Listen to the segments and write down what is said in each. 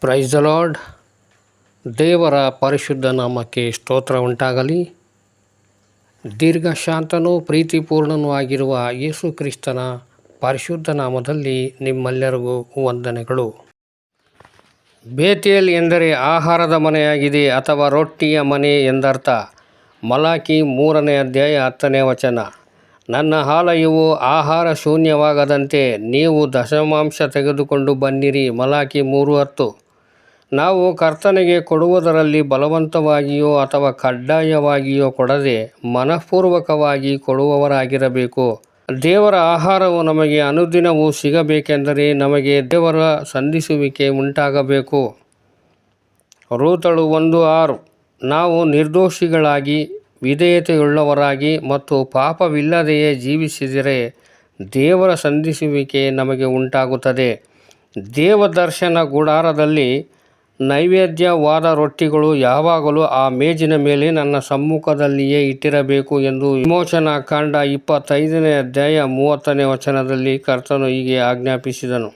Price lord ದೇವರ ಪರಿಶುದ್ಧ ನಾಮಕ್ಕೆ ಸ್ತೋತ್ರ ಉಂಟಾಗಲಿ. ದೀರ್ಘ ಶಾಂತನೂ ಪ್ರೀತಿಪೂರ್ಣನೂ ಆಗಿರುವ ಯೇಸು ಕ್ರಿಸ್ತನ ಪರಿಶುದ್ಧ ನಾಮದಲ್ಲಿ ನಿಮ್ಮೆಲ್ಲರಿಗೂ ವಂದನೆಗಳು. ಬೇತೇಲ್ ಎಂದರೆ ಆಹಾರದ ಮನೆಯಾಗಿದೆ ಅಥವಾ ರೊಟ್ಟಿಯ ಮನೆ ಎಂದರ್ಥ. ಮಲಾಕಿ ಮೂರನೇ ಅಧ್ಯಾಯ ಹತ್ತನೇ ವಚನ. ನನ್ನ ಆಲಯವು ಆಹಾರ ಶೂನ್ಯವಾಗದಂತೆ ನೀವು ದಶಮಾಂಶ ತೆಗೆದುಕೊಂಡು ಬನ್ನಿರಿ. ಮಲಾಕಿ ಮೂರು ಹತ್ತು. ನಾವು ಕರ್ತನಿಗೆ ಕೊಡುವುದರಲ್ಲಿ ಬಲವಂತವಾಗಿಯೋ ಅಥವಾ ಕಡ್ಡಾಯವಾಗಿಯೋ ಕೊಡದೆ ಮನಃಪೂರ್ವಕವಾಗಿ ಕೊಡುವವರಾಗಿರಬೇಕು. ದೇವರ ಆಹಾರವು ನಮಗೆ ಅನುದಿನವೂ ಸಿಗಬೇಕೆಂದರೆ ನಮಗೆ ದೇವರ ಸಂಧಿಸುವಿಕೆ ಉಂಟಾಗಬೇಕು. ರೂತಳು ಒಂದು ಆರು. ನಾವು ನಿರ್ದೋಷಿಗಳಾಗಿ, ವಿಧೇಯತೆಯುಳ್ಳವರಾಗಿ ಮತ್ತು ಪಾಪವಿಲ್ಲದೆಯೇ ಜೀವಿಸಿದರೆ ದೇವರ ಸಂಧಿಸುವಿಕೆ ನಮಗೆ ಉಂಟಾಗುತ್ತದೆ. ದೇವದರ್ಶನ ಗುಡಾರದಲ್ಲಿ ನೈವೇದ್ಯವಾದ ರೊಟ್ಟಿಗಳು ಯಾವಾಗಲೂ ಆ ಮೇಜಿನ ಮೇಲೆ ನನ್ನ ಸಮ್ಮುಖದಲ್ಲಿಯೇ ಇಟ್ಟಿರಬೇಕು ಎಂದು ವಿಮೋಚನಾ ಕಾಂಡ ಇಪ್ಪತ್ತೈದನೇ ಅಧ್ಯಾಯ ಮೂವತ್ತನೇ ವಚನದಲ್ಲಿ ಕರ್ತನು ಹೀಗೆ ಆಜ್ಞಾಪಿಸಿದನು.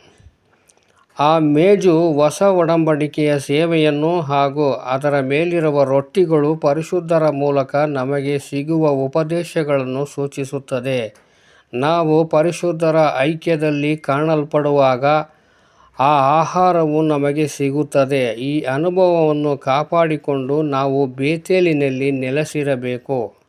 ಆ ಮೇಜು ಹೊಸ ಒಡಂಬಡಿಕೆಯ ಸೇವೆಯನ್ನು ಹಾಗೂ ಅದರ ಮೇಲಿರುವ ರೊಟ್ಟಿಗಳು ಪರಿಶುದ್ಧರ ಮೂಲಕ ನಮಗೆ ಸಿಗುವ ಉಪದೇಶಗಳನ್ನು ಸೂಚಿಸುತ್ತದೆ. ನಾವು ಪರಿಶುದ್ಧರ ಐಕ್ಯದಲ್ಲಿ ಕಾಣಲ್ಪಡುವಾಗ ಆ ಆಹಾರವು ನಮಗೆ ಸಿಗುತ್ತದೆ. ಈ ಅನುಭವವನ್ನು ಕಾಪಾಡಿಕೊಂಡು ನಾವು ಬೇತೇಲಿನಲ್ಲಿ ನೆಲೆಸಿರಬೇಕು.